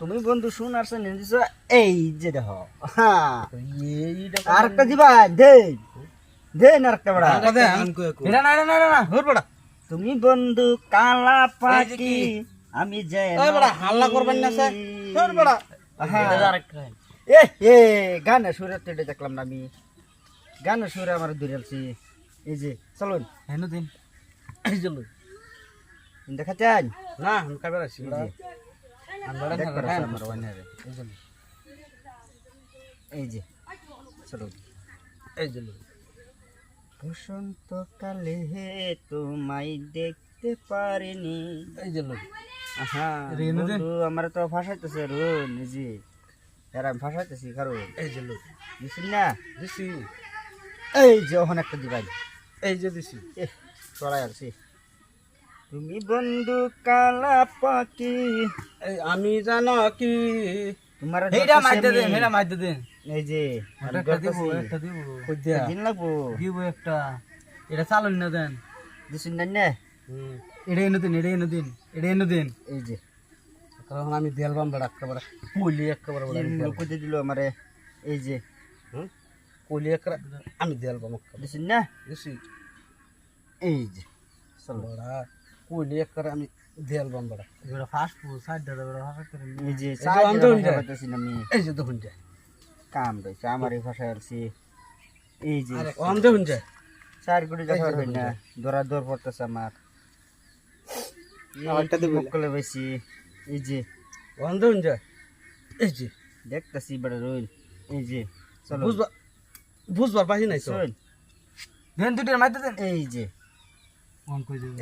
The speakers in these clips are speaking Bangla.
তুমি বন্ধু শুন আর শুনে দিছ এই যে দেখো এইটা আরেকটা দিবা দে দে না আরেকটা বড়া। আরেকটা না না না ধর বড়া। তুমি বন্ধু কালা পাখি আমি যে বড়া হাল্লা করবেন না স্যার বড়া। এ এ গানের সুরে তো এটা দেখলাম না আমি। গানের সুরে আমার দূরেলছি এই যে চলুন। হেন দিন। এই যে লই। দেখা চান না বড়া হ্যাঁ এই যে লই, এই যে। চলুন এই যে লই বসন্ত কালে হে তোমায় দেখতে পারিনি। এই যে। বন্ধু আমার তো ফাঁসাইতেছে রোন জি এর আমি ফাঁসাইতেছি কারণ। এই যে বুঝছেন না? দিছি। এই যে ওখানে একটা দিবাই। এই যে দিছি। এ চড়াই আসছি। তুমি বন্ধু কালা পাখি আমি জানো কি? তোমার এইটা মাইতে দেন। এটা মাইতে দেন। এই যে একটা দিব একটা দিব। দিন লাগবো? দিব একটা। এটা চালুন না দেন। দিছেন না না? এটা এনে দিন এটা এনে দিন এটা এনে দিন। এই যে। তখন আমি দেয়াল বাম বেড়া একেবারে কলি একেবারে বেড়া কইতে দিল আমারে। এই যে? কলি একেবারে আমি দেয়াল বাম একেবারে দিছেন না? বুঝছি এই যে। চলো। বড়া। কলি একেবারে আমি দেয়াল বাম বেড়া এবারে ফাস্ট ফুড সাইড দাদা বেড়া ফাস্ট করে এই যে তো হইছে। পাইতেছি না আমি এই যে দেখুন যায়। কাম রয়েছে আমার এই ভাষায় আসছি এই যে আম দেখুন যায়। চার গুড়ি দেখা হয় না দৌড়া দৌড় পড়তেছে আমার। দিবি না? বকলে বেশি এই যে। আম দেখুন যায়। এই যে। দেখতেছি বড় রইল। এই যে চলো। বুঝবা বুঝবার পাহি নাই তো। শোন দেন দুইটার মাইতে দেন। এই যে।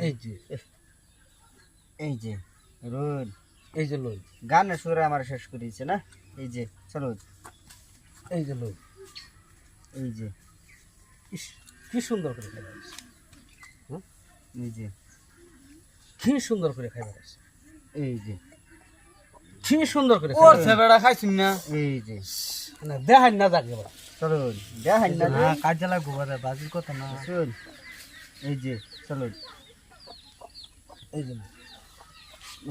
এই যে। এই যে রইল এই যে লই গানের সুরে আমার শেষ করে দিচ্ছে না? এই যে চলো। এই যে লই এই যে। ইস কি সুন্দর করে খাইবার আছে। এই যে। কি সুন্দর করে খাইবার আছে। এই যে। কি সুন্দর করে ওর সেবেড়া খাইছিন না? এই যে। মানে দেখাই না যাকে বড় চলো দেখাই না। কাজ জ্বালা গোবা বাজির কথা না। এই যে চলো। এই যে।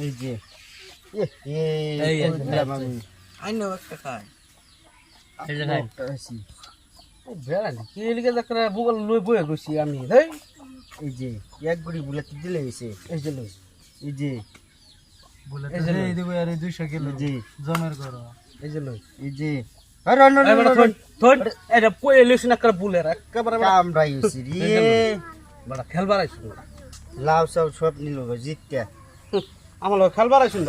এই যে এই। আইনো একটা খাই এই যে খাই। বেড়া কি লিগে দেখরা বুগল লই বয়ে গছি আমি এই যে এক গুড়ি বুলাতে দিলে হয়েছে এই যে লই এই যে। এই দিব আর 200 কিলো যে। জমের করো এই যে লই এই যে। আরে থন থন। এটা পয়ে লইছ না করে বুলের একেবারে বড় কামড়াই রে। বড় খেলবার আইছ লাউ সাউ সব নিল জিতটা আমার খেলবার আসুন